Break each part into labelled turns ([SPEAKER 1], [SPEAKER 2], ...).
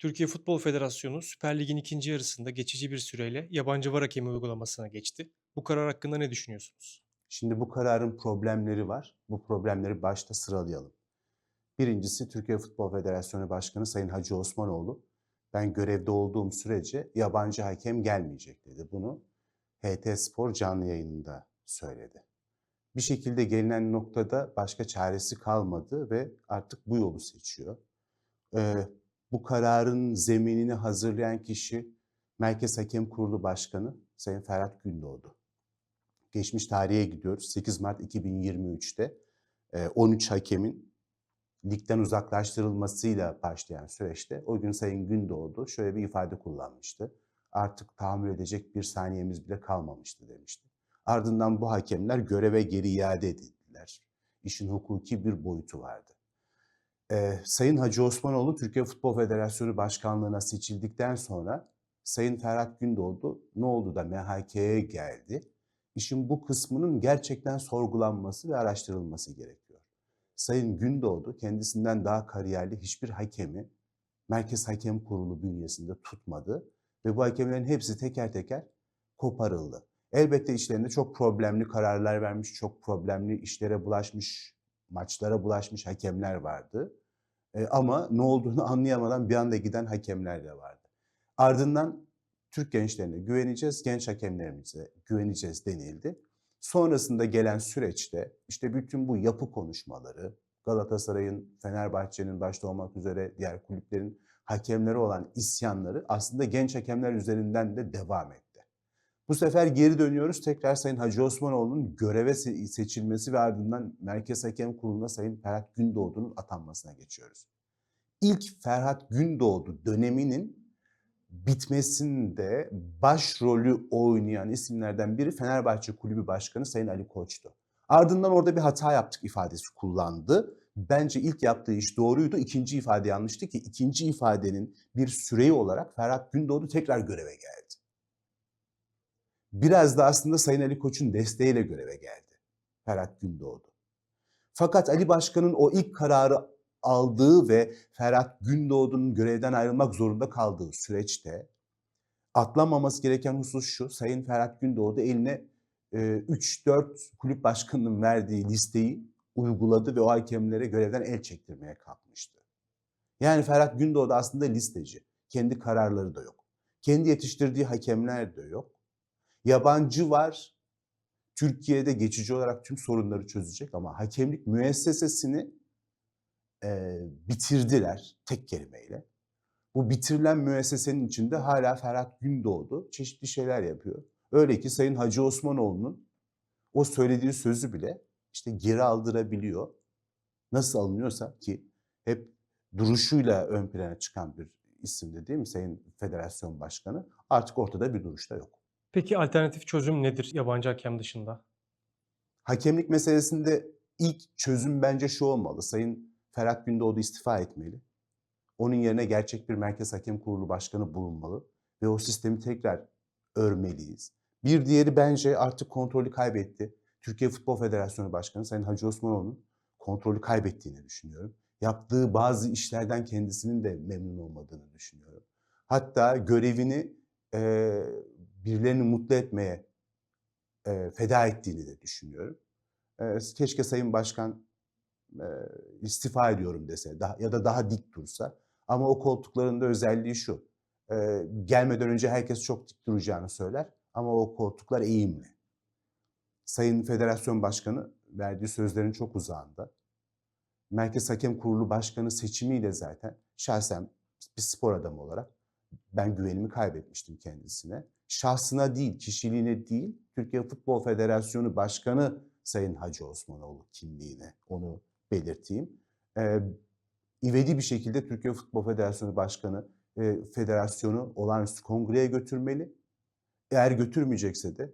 [SPEAKER 1] Türkiye Futbol Federasyonu Süper Lig'in ikinci yarısında geçici bir süreyle yabancı var hakemi uygulamasına geçti. Bu karar hakkında ne düşünüyorsunuz?
[SPEAKER 2] Şimdi bu kararın problemleri var. Bu problemleri başta sıralayalım. Birincisi Türkiye Futbol Federasyonu Başkanı Sayın Hacı Osmanoğlu. Ben görevde olduğum sürece yabancı hakem gelmeyecek dedi. Bunu HT Spor canlı yayınında söyledi. Bir şekilde gelinen noktada başka çaresi kalmadı ve artık bu yolu seçiyor. Ee, bu kararın zeminini hazırlayan kişi Merkez Hakem Kurulu Başkanı Sayın Ferhat Gündoğdu. Geçmiş tarihe gidiyoruz. 8 Mart 2023'te e, 13 hakemin ligden uzaklaştırılmasıyla başlayan süreçte o gün Sayın Gündoğdu şöyle bir ifade kullanmıştı. Artık tahammül edecek bir saniyemiz bile kalmamıştı demişti. Ardından bu hakemler göreve geri iade edildiler. İşin hukuki bir boyutu vardı. Ee, Sayın Hacı Osmanoğlu Türkiye Futbol Federasyonu Başkanlığı'na seçildikten sonra Sayın Ferhat Gündoğdu ne oldu da MHK'ye geldi. İşin bu kısmının gerçekten sorgulanması ve araştırılması gerekiyor. Sayın Gündoğdu kendisinden daha kariyerli hiçbir hakemi Merkez Hakem Kurulu bünyesinde tutmadı ve bu hakemlerin hepsi teker teker koparıldı. Elbette işlerinde çok problemli kararlar vermiş, çok problemli işlere bulaşmış, maçlara bulaşmış hakemler vardı. Ama ne olduğunu anlayamadan bir anda giden hakemler de vardı. Ardından Türk gençlerine güveneceğiz, genç hakemlerimize güveneceğiz denildi. Sonrasında gelen süreçte işte bütün bu yapı konuşmaları, Galatasaray'ın, Fenerbahçe'nin başta olmak üzere diğer kulüplerin hakemleri olan isyanları aslında genç hakemler üzerinden de devam etti. Bu sefer geri dönüyoruz tekrar Sayın Hacı Osmanoğlu'nun göreve se- seçilmesi ve ardından Merkez Hakem Kurulu'na Sayın Ferhat Gündoğdu'nun atanmasına geçiyoruz. İlk Ferhat Gündoğdu döneminin bitmesinde başrolü oynayan isimlerden biri Fenerbahçe Kulübü Başkanı Sayın Ali Koç'tu. Ardından orada bir hata yaptık ifadesi kullandı. Bence ilk yaptığı iş doğruydu. İkinci ifade yanlıştı ki ikinci ifadenin bir süreyi olarak Ferhat Gündoğdu tekrar göreve geldi. Biraz da aslında Sayın Ali Koç'un desteğiyle göreve geldi Ferhat Gündoğdu. Fakat Ali Başkan'ın o ilk kararı aldığı ve Ferhat Gündoğdu'nun görevden ayrılmak zorunda kaldığı süreçte atlanmaması gereken husus şu. Sayın Ferhat Gündoğdu eline e, 3-4 kulüp başkanının verdiği listeyi uyguladı ve o hakemlere görevden el çektirmeye kalkmıştı. Yani Ferhat Gündoğdu aslında listeci. Kendi kararları da yok. Kendi yetiştirdiği hakemler de yok. Yabancı var. Türkiye'de geçici olarak tüm sorunları çözecek ama hakemlik müessesesini e, bitirdiler tek kelimeyle. Bu bitirilen müessesenin içinde hala Ferhat Gündoğdu çeşitli şeyler yapıyor. Öyle ki Sayın Hacı Osmanoğlu'nun o söylediği sözü bile işte geri aldırabiliyor. Nasıl alınıyorsa ki hep duruşuyla ön plana çıkan bir isimdi değil mi Sayın Federasyon Başkanı? Artık ortada bir duruşta yok.
[SPEAKER 1] Peki alternatif çözüm nedir yabancı hakem dışında?
[SPEAKER 2] Hakemlik meselesinde ilk çözüm bence şu olmalı. Sayın Ferhat Gündoğdu istifa etmeli. Onun yerine gerçek bir Merkez Hakem Kurulu Başkanı bulunmalı ve o sistemi tekrar örmeliyiz. Bir diğeri bence artık kontrolü kaybetti. Türkiye Futbol Federasyonu Başkanı Sayın Hacı Osmanoğlu'nun kontrolü kaybettiğini düşünüyorum. Yaptığı bazı işlerden kendisinin de memnun olmadığını düşünüyorum. Hatta görevini e, birilerini mutlu etmeye e, feda ettiğini de düşünüyorum. E, keşke Sayın Başkan e, istifa ediyorum dese daha, ya da daha dik dursa. Ama o koltuklarında özelliği şu. e, gelmeden önce herkes çok dik duracağını söyler ama o koltuklar eğimli. Sayın Federasyon Başkanı verdiği sözlerin çok uzağında. Merkez Hakem Kurulu Başkanı seçimiyle zaten şahsen bir spor adamı olarak ben güvenimi kaybetmiştim kendisine. Şahsına değil, kişiliğine değil, Türkiye Futbol Federasyonu Başkanı Sayın Hacı Osmanoğlu kimliğine onu belirteyim. Ee, ivedi bir şekilde Türkiye Futbol Federasyonu Başkanı e, federasyonu olağanüstü kongreye götürmeli. Eğer götürmeyecekse de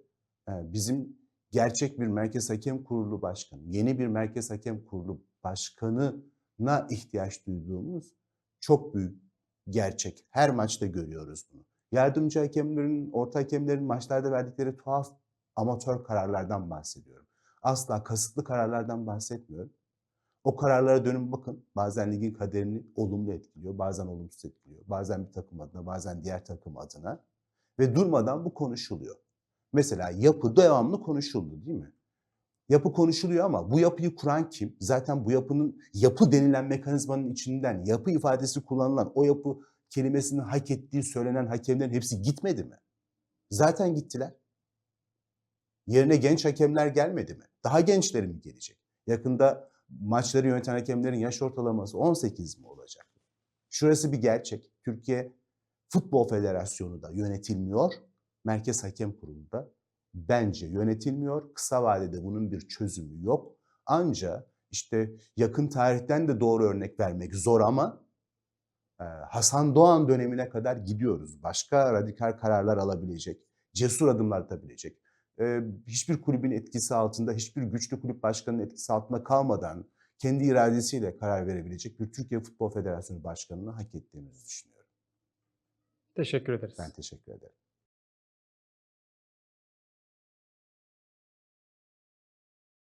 [SPEAKER 2] e, bizim gerçek bir Merkez Hakem Kurulu Başkanı, yeni bir Merkez Hakem Kurulu Başkanı'na ihtiyaç duyduğumuz çok büyük gerçek. Her maçta görüyoruz bunu. Yardımcı hakemlerin, orta hakemlerin maçlarda verdikleri tuhaf amatör kararlardan bahsediyorum. Asla kasıtlı kararlardan bahsetmiyorum. O kararlara dönün bakın. Bazen ligin kaderini olumlu etkiliyor, bazen olumsuz etkiliyor. Bazen bir takım adına, bazen diğer takım adına. Ve durmadan bu konuşuluyor. Mesela yapı devamlı konuşuldu değil mi? Yapı konuşuluyor ama bu yapıyı kuran kim? Zaten bu yapının yapı denilen mekanizmanın içinden yapı ifadesi kullanılan o yapı kelimesinin hak ettiği söylenen hakemlerin hepsi gitmedi mi? Zaten gittiler. Yerine genç hakemler gelmedi mi? Daha gençleri mi gelecek? Yakında maçları yöneten hakemlerin yaş ortalaması 18 mi olacak? Şurası bir gerçek. Türkiye Futbol Federasyonu da yönetilmiyor. Merkez Hakem Kurulu da bence yönetilmiyor. Kısa vadede bunun bir çözümü yok. Ancak işte yakın tarihten de doğru örnek vermek zor ama e, Hasan Doğan dönemine kadar gidiyoruz. Başka radikal kararlar alabilecek, cesur adımlar atabilecek. E, Hiçbir kulübün etkisi altında, hiçbir güçlü kulüp başkanının etkisi altında kalmadan kendi iradesiyle karar verebilecek bir Türkiye Futbol Federasyonu Başkanı'nı hak ettiğimizi düşünüyorum.
[SPEAKER 1] Teşekkür ederiz.
[SPEAKER 2] Ben teşekkür ederim.